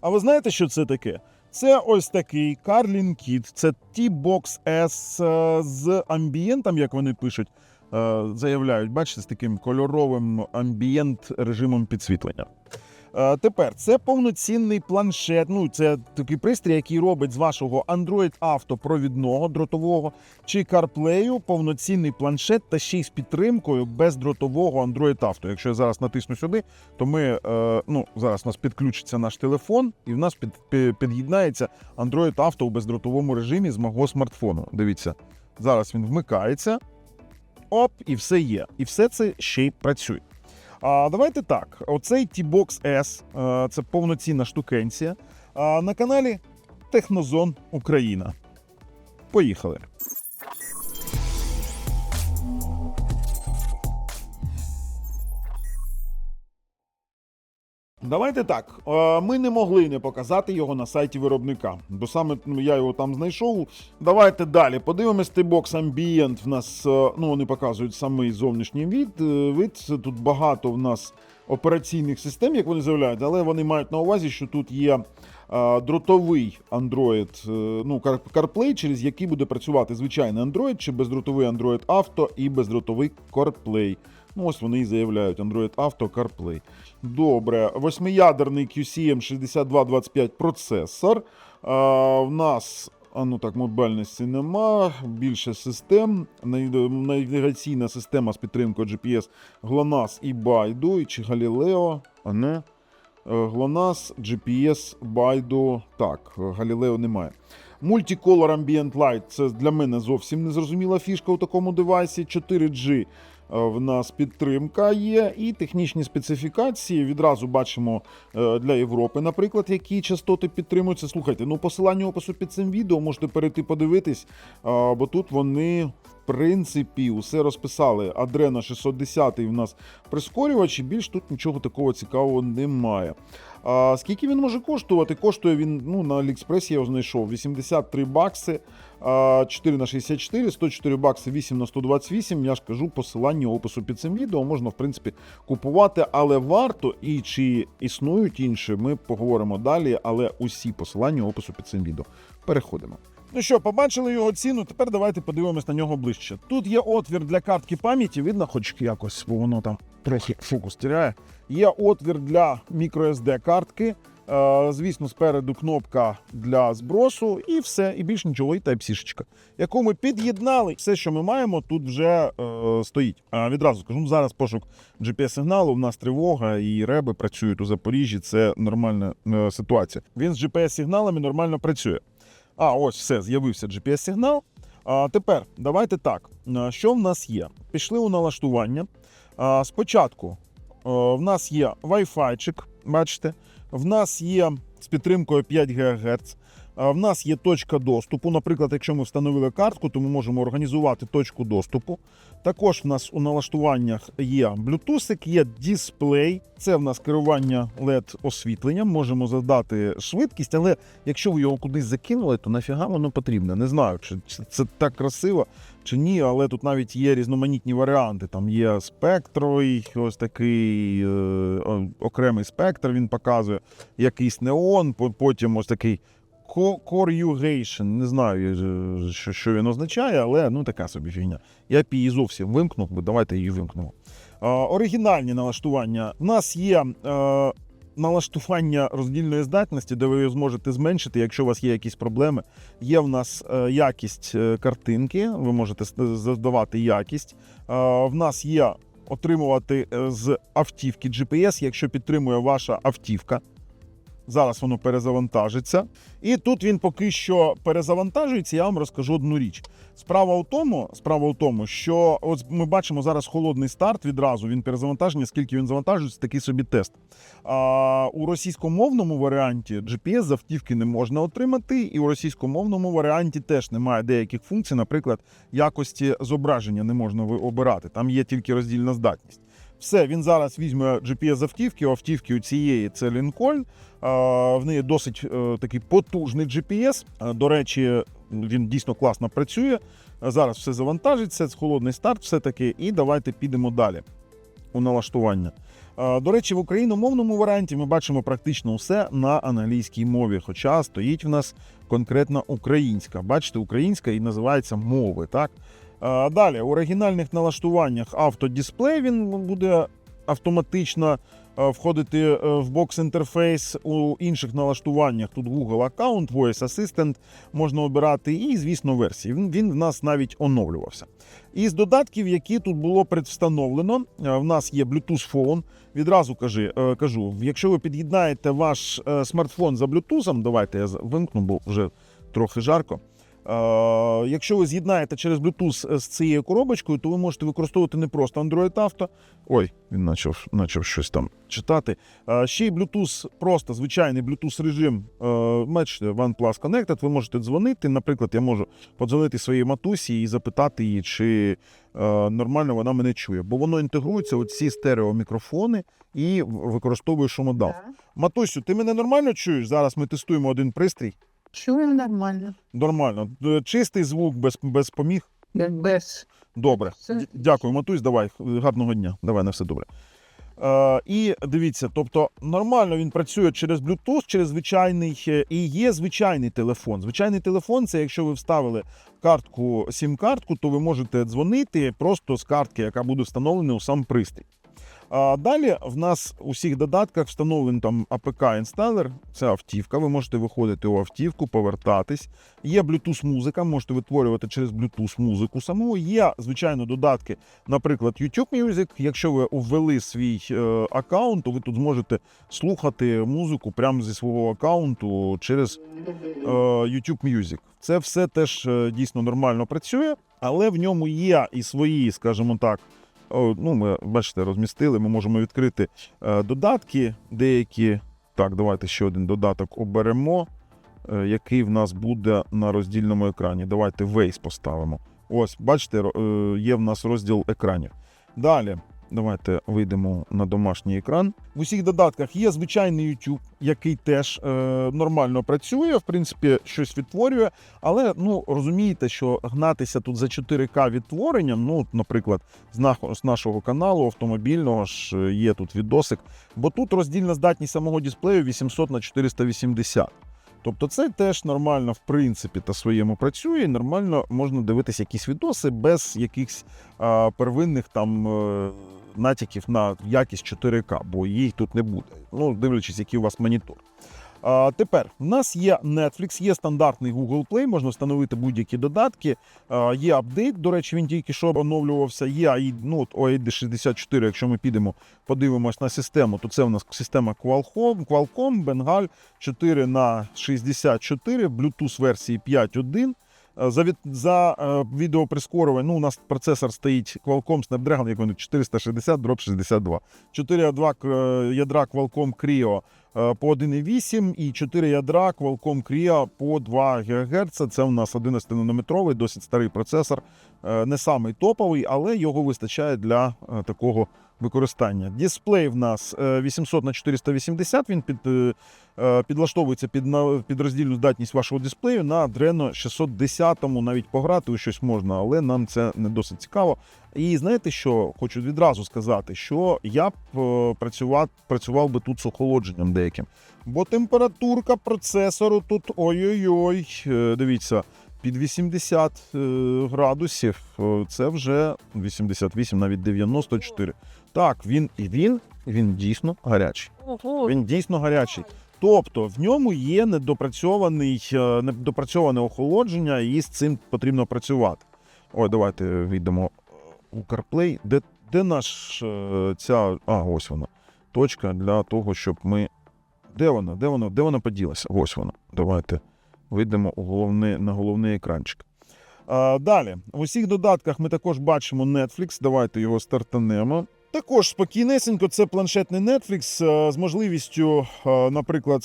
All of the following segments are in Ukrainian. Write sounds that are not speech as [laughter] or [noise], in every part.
А ви знаєте, що це таке? Це ось такий Carlin Kit, це T-Box S е, з амбієнтом, як вони пишуть, е, заявляють, бачите, з таким кольоровим амбієнт режимом підсвітлення. Е, Тепер це повноцінний планшет. Ну, це такий пристрій, який робить з вашого Android Auto провідного дротового чи CarPlay повноцінний планшет та ще й з підтримкою бездротового Android Auto. Якщо я зараз натисну сюди, то ми е, ну зараз у нас підключиться наш телефон, і в нас під, пі- під'єднається Android Auto у бездротовому режимі з мого смартфону. Дивіться, зараз він вмикається. Оп, і все є. І все це ще й працює. А давайте так: оцей T-Box S е, це повноцінна штукенція. На каналі Технозон Україна. Поїхали. Давайте так. е, Ми не могли не показати його на сайті виробника, бо саме ну, я його там знайшов. Давайте далі. Подивимось, T-Box Ambient в нас, е, ну вони показують самий зовнішній від. е, вид. Тут багато в нас операційних систем, як вони заявляють, але вони мають на увазі, що тут є е, дротовий Android, е, ну, Car- CarPlay, через який буде працювати звичайний Android, чи бездротовий Android Auto і бездротовий CarPlay. Ну, ось вони і заявляють Android Auto CarPlay. Добре, восьмиядерний QCM 6225 процесор. А, в нас. А ну так, мобільності нема, більше систем. Наві- Навігаційна система з підтримкою GPS GLONASS і Baidu, чи Galileo, а не. Е, GLONASS, GPS, Baidu. Так, Galileo немає. Multicolor Ambient Light це для мене зовсім незрозуміла фішка у такому девайсі. 4G е, в нас підтримка є, і технічні специфікації відразу бачимо е, для Європи, наприклад, які частоти підтримуються. Слухайте, ну посилання опису під цим відео можете перейти подивитись, е, бо тут вони. Принципі, усе розписали. Адрена 610 в нас прискорювач, і більш тут нічого такого цікавого немає. А, скільки він може коштувати? Коштує він ну, на Аліекспресі я його знайшов 83 бакси, 4 на 64, 104 бакси, 8 на 128. Я ж кажу, посилання опису під цим відео можна, в принципі, купувати, але варто і чи існують інші, ми поговоримо далі, але усі посилання опису під цим відео. Переходимо. Ну що, побачили його ціну, тепер давайте подивимось на нього ближче. Тут є отвір для картки пам'яті, видно, хоч якось, бо воно там трохи фокус тіряє. Є отвір для microSD картки. Е, звісно, спереду кнопка для збросу, і все, і більш нічого, і Type-C-шечка, яку ми під'єднали. Все, що ми маємо, тут вже е, стоїть. А відразу скажу, ну, зараз пошук GPS-сигналу, в нас тривога і реби працюють у Запоріжжі. Це нормальна е, ситуація. Він з GPS-сигналами нормально працює. А, ось все, з'явився GPS-сигнал. А тепер давайте так. Що в нас є? Пішли у налаштування. А, спочатку а, в нас є Wi-Fi, бачите, в нас є з підтримкою 5 ГГц. В нас є точка доступу. Наприклад, якщо ми встановили картку, то ми можемо організувати точку доступу. Також в нас у налаштуваннях є Bluetooth, є дисплей. Це в нас керування LED освітленням. Можемо задати швидкість, але якщо ви його кудись закинули, то нафіга воно потрібно. Не знаю, чи це так красиво чи ні, але тут навіть є різноманітні варіанти. Там є спектровий, ось такий е, окремий спектр. Він показує якийсь неон, потім ось такий corrugation. Не знаю, е, що, він означає, але ну така собі фігня. Я б її зовсім вимкнув, бо давайте її вимкнемо. Оригінальні налаштування. У нас є. Е, Налаштування роздільної здатності, де ви зможете зменшити, якщо у вас є якісь проблеми. Є в нас е, якість е, картинки, ви можете задавати якість. Е, в нас є отримувати з автівки GPS, якщо підтримує ваша автівка. Зараз воно перезавантажиться. І тут він поки що перезавантажується. Я вам розкажу одну річ. Справа у тому, справа у тому, що от ми бачимо зараз холодний старт відразу. Він перезавантаження, скільки він завантажується, такий собі тест. А у російськомовному варіанті GPS з автівки не можна отримати, і у російськомовному варіанті теж немає деяких функцій, наприклад, якості зображення не можна обирати. Там є тільки роздільна здатність. Все, він зараз візьме GPS-автівки, автівки у цієї це. А, В неї досить е, такий потужний GPS. До речі, він дійсно класно працює. Зараз все завантажиться, це холодний старт, все таки. І давайте підемо далі у налаштування. До речі, в україномовному варіанті ми бачимо практично все на англійській мові, хоча стоїть в нас конкретно українська. Бачите, українська і називається мови. Так далі у оригінальних налаштуваннях автодисплей він буде автоматично е, входити е, в бокс інтерфейс у інших налаштуваннях. Тут Google аккаунт, Voice Assistant можна обирати, і, звісно, версії. Він, в нас навіть оновлювався. Із додатків, які тут було предвстановлено, е, в нас є Bluetooth Phone. Відразу кажи, е, кажу, якщо ви під'єднаєте ваш е, смартфон за Bluetooth, давайте я вимкну, бо вже трохи жарко. Е, Якщо ви з'єднаєте через Bluetooth з цією коробочкою, то ви можете використовувати не просто Android Auto. Ой, він почав, почав щось там читати. Е, Ще й Bluetooth, просто звичайний Bluetooth режим. е, Бачите, OnePlus Connected. Ви можете дзвонити. Наприклад, я можу подзвонити своїй матусі і запитати її, чи нормально вона мене чує. Бо воно інтегрується у ці стереомікрофони і використовує шумодав. Матусю, ти мене нормально чуєш? Зараз ми тестуємо один пристрій. Чую нормально. Нормально. Е, Чистий звук без, без поміг. Без. Добре. Все. Дякую, Матусь. Давай. Гарного дня. Давай, на все добре. Е, і дивіться, тобто нормально він працює через Bluetooth, через звичайний е, і є звичайний телефон. Звичайний телефон це якщо ви вставили картку, сім-картку, то ви можете дзвонити просто з картки, яка буде встановлена у сам пристрій. А далі в нас у всіх додатках встановлений там APK інсталер, це автівка. Ви можете виходити у автівку, повертатись. Є Bluetooth музика, можете витворювати через Bluetooth музику саму. Є, звичайно, додатки, наприклад, YouTube Music. Якщо ви ввели свій е, аккаунт, то ви тут зможете слухати музику прямо зі свого аккаунту через е, YouTube Music. Це все теж е, дійсно нормально працює, але в ньому є і свої, скажімо так. Ну, ми бачите, розмістили. Ми можемо відкрити е, додатки деякі. Так, давайте ще один додаток оберемо, е, який в нас буде на роздільному екрані. Давайте Waze поставимо. Ось, бачите, е, є в нас розділ екранів. Далі. Давайте вийдемо на домашній екран. В усіх додатках є звичайний YouTube, який теж е, нормально працює, в принципі, щось відтворює. Але ну розумієте, що гнатися тут за 4К відтворенням, ну, наприклад, з нашого каналу автомобільного ж е, є тут відосик, бо тут роздільна здатність самого дисплею 800 на 480. Тобто це теж нормально, в принципі, та своєму працює, нормально можна дивитися якісь відоси без якихось первинних там е, натяків на якість 4К, бо їх тут не буде. Ну, дивлячись, який у вас монітор. Тепер в нас є Netflix, є стандартний Google Play, можна встановити будь-які додатки. Є апдейт, до речі, він тільки що оновлювався. Є ну, OID 64, якщо ми підемо, подивимось на систему, то це у нас система Qualcomm, Qualcomm Bengal 4 на 64 Bluetooth версії 5.1. Е, За, від, за е, відеоприскорювання, ну, у нас процесор стоїть Qualcomm Snapdragon, як вони 460 дроб 62. 4 ядра, Qualcomm Creo по 1,8 і 4 ядра Qualcomm Creo по 2 ГГц. Це у нас 11-нанометровий, досить старий процесор. Е, Не самий топовий, але його вистачає для е, такого використання. Дисплей в нас е, 800 на 480, він під, е, е, підлаштовується під, на- під роздільну здатність вашого дисплею на Adreno 610, навіть пограти у щось можна, але нам це не досить цікаво. І знаєте що, хочу відразу сказати, що я б е, працював, працював би тут з охолодженням деяким. Бо температурка процесору тут ой-ой-ой, е, дивіться, під 80 е, градусів, це вже 88, навіть 94. Так, він і він, він дійсно гарячий. Він дійсно гарячий. Тобто в ньому є недопрацьований, недопрацьоване охолодження, і з цим потрібно працювати. Ой, давайте вийдемо у CarPlay. Де, де наш е, ця. А, ось вона. Точка для того, щоб ми. Де вона? Де вона? Де вона поділася? Ось вона. Давайте вийдемо у головне, на головний екранчик. А, далі, в усіх додатках ми також бачимо Netflix. Давайте його стартанемо. Також спокійнесенько, це планшетний Netflix е, з можливістю, е, наприклад,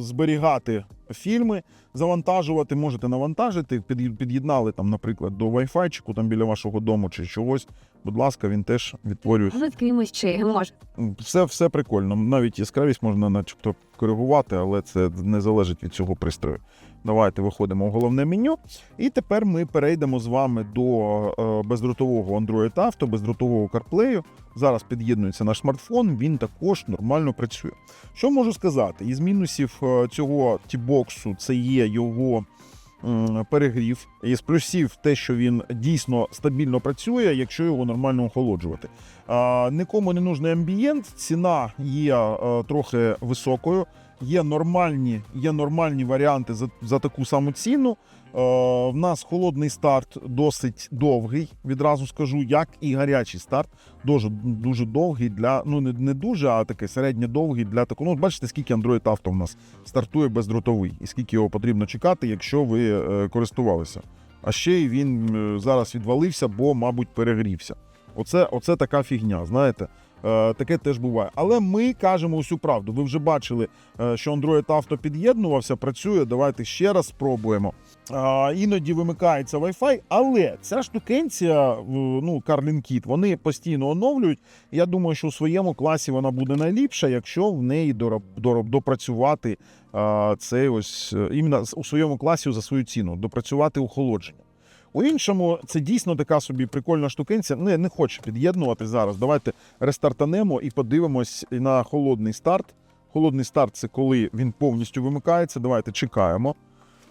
зберігати фільми, завантажувати, можете навантажити, під- під'єднали там, наприклад, до Wi-Fi, там біля вашого дому чи чогось. Будь ласка, він теж відтворює чи може. все, все прикольно. Навіть яскравість можна начебто коригувати, але це не залежить від цього пристрою. Давайте виходимо в головне меню. І тепер ми перейдемо з вами до е, бездротового Android Auto, бездротового CarPlay. Зараз під'єднується наш смартфон, він також нормально працює. Що можу сказати? Із мінусів е, цього тібоксу це є його перегрів. Із плюсів те, що він дійсно стабільно працює, якщо його нормально охолоджувати. Нікому не нужний амбієнт, ціна є е, трохи високою. Є нормальні, є нормальні варіанти за, за таку саму ціну. Е, в нас холодний старт досить довгий, відразу скажу, як і гарячий старт. Дуже дуже довгий для ну не, не дуже, а такий середньо довгий для такого. Ну, бачите, скільки Android Auto в нас стартує бездротовий, і скільки його потрібно чекати, якщо ви е, користувалися. А ще й він е, зараз відвалився, бо, мабуть, перегрівся. Оце, оце така фігня, знаєте. Е, таке теж буває. Але ми кажемо усю правду. Ви вже бачили, е, що Android Auto під'єднувався, працює. Давайте ще раз спробуємо. Е, іноді вимикається Wi-Fi, але ця штукенція, ну, Carlin Kit, вони постійно оновлюють. Я думаю, що у своєму класі вона буде найліпша, якщо в неї дороб, допрацювати цей ось іменно у своєму класі за свою ціну, допрацювати охолодження. У іншому це дійсно така собі прикольна штукенця. Не, не хоче під'єднувати зараз. Давайте рестартанемо і подивимось на холодний старт. Холодний старт це коли він повністю вимикається. Давайте чекаємо.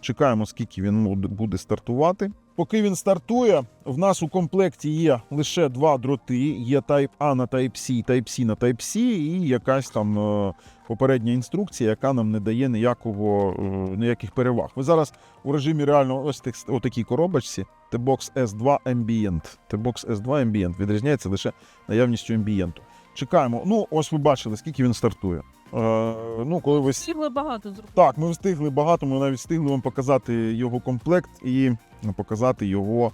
Чекаємо, скільки він буде- стартувати. Поки він стартує, в нас у комплекті є лише два дроти: є Type A на Type-C, Type-C на Type-C і якась там е, попередня інструкція, яка нам не дає ніякого, е, ніяких переваг. Ви зараз у режимі реально ось тих, отакій коробочці T-Box S2 Ambient. T-Box S2 Ambient відрізняється лише наявністю амбієнту. Чекаємо. Ну, ось ви бачили, скільки він стартує. Е, ну, коли ви Встигли багато зробити. так, ми встигли багато, ми навіть встигли вам показати його комплект і показати його,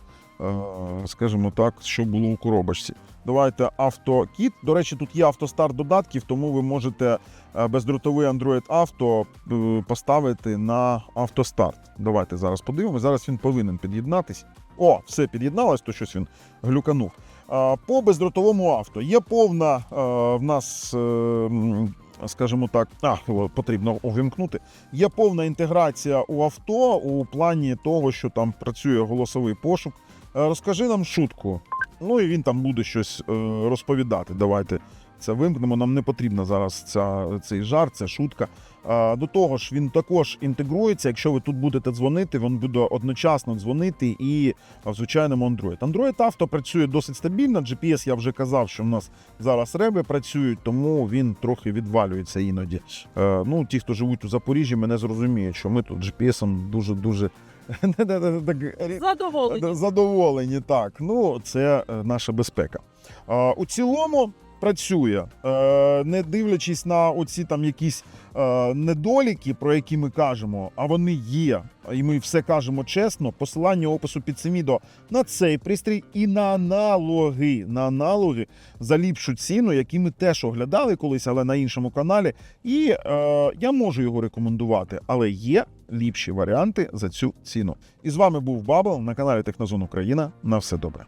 скажімо так, що було у коробочці. Давайте автокіт. До речі, тут є автостарт додатків, тому ви можете е, бездротовий Android Auto е, поставити на автостарт. Давайте зараз подивимося. Зараз він повинен під'єднатись. О, все під'єдналось, то щось він глюканув. Е, По бездротовому авто є повна е, в нас. е, Скажімо так, а потрібно увімкнути. Є повна інтеграція у авто у плані того, що там працює голосовий пошук. Е, Розкажи нам шутку. Ну і він там буде щось е, розповідати. Давайте це вимкнемо. Нам не потрібна зараз ця, цей жарт, ця шутка. Е, До того ж, він також інтегрується. Якщо ви тут будете дзвонити, він буде одночасно дзвонити і в звичайному Android. Android Auto працює досить стабільно. GPS я вже казав, що в нас зараз реби працюють, тому він трохи відвалюється іноді. Ну, ті, хто живуть у Запоріжжі, мене зрозуміють, що ми тут GPS-ом дуже дуже [laughs] Задоволені. задоволені. Так, ну це е, наша безпека. У цілому працює, Е, не дивлячись на оці там якісь е, недоліки, про які ми кажемо, а вони є. І ми все кажемо чесно. Посилання опису під цим відео на цей пристрій і на аналоги. На аналоги за ліпшу ціну, які ми теж оглядали колись, але на іншому каналі. І е, я можу його рекомендувати, але є ліпші варіанти за цю ціну. І з вами був Бабл на каналі Технозон Україна. На все добре.